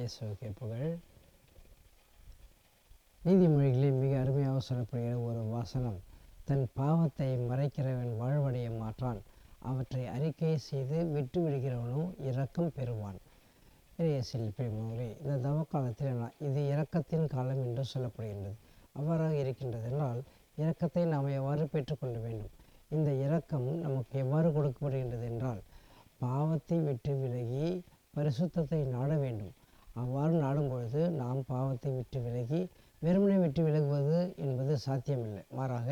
இயேசுவுக்கு புகழ் நீதிமொழிகளில் மிக அருமையாக சொல்லப்படுகிற ஒரு வசனம் தன் பாவத்தை மறைக்கிறவன் வாழ்வடைய மாட்டான். அவற்றை அறிக்கை செய்து விட்டு விடுகிறவனும் இரக்கம் பெறுவான். இறையசில் பிரிமுறை இந்த தவ காலத்தில் இது இரக்கத்தின் காலம் என்று சொல்லப்படுகின்றது. அவ்வாறாக இருக்கின்றது என்றால் இரக்கத்தை நாம் எவ்வாறு பெற்றுக்கொள்ள வேண்டும்? இந்த இரக்கம் நமக்கு எவ்வாறு கொடுக்கப்படுகின்றது என்றால் பாவத்தை விட்டு விலகி பரிசுத்தத்தை நாட வேண்டும். அவ்வாறு நாடும் பொழுது நாம் பாவத்தை விட்டு விலகி வெறுமனை விட்டு விலகுவது என்பது சாத்தியமில்லை. மாறாக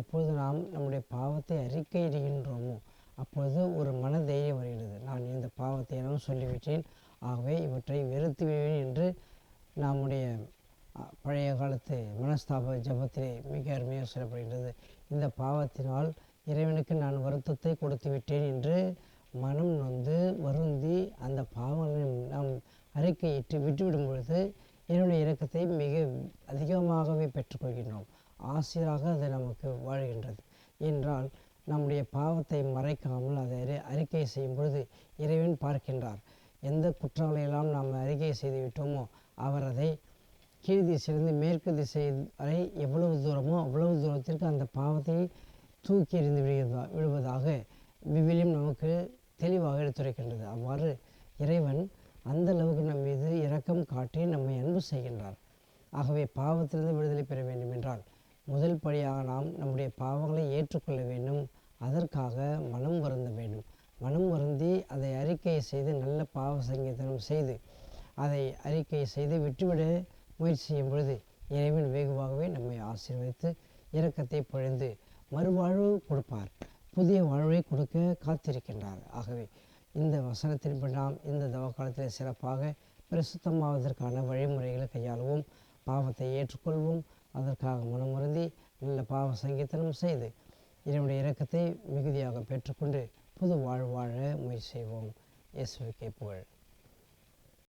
எப்பொழுது நாம் நம்முடைய பாவத்தை அறிக்கையிடுகின்றோமோ அப்பொழுது ஒரு மன தைரியம் வருகிறது. நான் இந்த பாவத்தை எல்லாம் சொல்லிவிட்டேன் ஆகவே இவற்றை வெறுத்துவேன் என்று நம்முடைய பழைய காலத்து மனஸ்தாப ஜபத்திலே மிக அருமையாக சொல்லப்படுகின்றது. இந்த பாவத்தினால் இறைவனுக்கு நான் வருத்தத்தை கொடுத்து விட்டேன் என்று மனம் நொந்து வருந்தி அந்த பாவம் அறிக்கையிட்டு விட்டுவிடும் பொழுது என்னுடைய இறக்கத்தை மிக அதிகமாகவே பெற்றுக்கொள்கின்றோம். ஆசிராக அது நமக்கு வாழ்கின்றது. என்றால் நம்முடைய பாவத்தை மறைக்காமல் அதை அறி- அறிக்கை செய்யும் பொழுது இறைவன் பார்க்கின்றார். எந்த குற்றங்களையெல்லாம் நாம் அறிக்கை செய்து விட்டோமோ அவர் அதை கீழ் திசையிலிருந்து மேற்கு திசை வரை எவ்வளவு தூரமோ அவ்வளவு தூரத்திற்கு அந்த பாவத்தை தூக்கி எறிந்து விடுகிறதா விடுவதாக விவிலியம் நமக்கு தெளிவாக எடுத்துரைக்கின்றது. அவ்வாறு இறைவன் அந்த அளவுக்கு நம் மீது இரக்கம் காட்டி நம்மை அன்பு செய்கின்றார். ஆகவே பாவத்திலிருந்து விடுதலை பெற வேண்டும் என்றால் முதல் படியாக நாம் நம்முடைய பாவங்களை ஏற்றுக்கொள்ள வேண்டும். அதற்காக மனம் வருந்த வேண்டும். மனம் வருந்தி அதை அறிக்கை செய்து நல்ல பாவ சங்கீதனம் செய்து அதை அறிக்கை செய்து விட்டுவிட முயற்சி செய்யும் பொழுது இறைவன் வெகுவாகவே நம்மை ஆசீர்வதித்து இரக்கத்தை பொழிந்து மறுவாழ்வு கொடுப்பார். புதிய வாழ்வை கொடுக்க காத்திருக்கின்றார். ஆகவே இந்த வசனத்தின்படி நாம் இந்த தவக்காலத்தில் சிறப்பாக பிரசுத்தமாவதற்கான வழிமுறைகளை கையாளுவோம். பாவத்தை ஏற்றுக்கொள்வோம். அதற்காக மனமுருந்தி நல்ல பாவ சங்கீதனம் செய்து இதனுடைய இறக்கத்தை மிகுதியாக பெற்றுக்கொண்டு புது வாழ்வாழ வாழ முயற்சி செய்வோம். இயேசுவை புகழ்.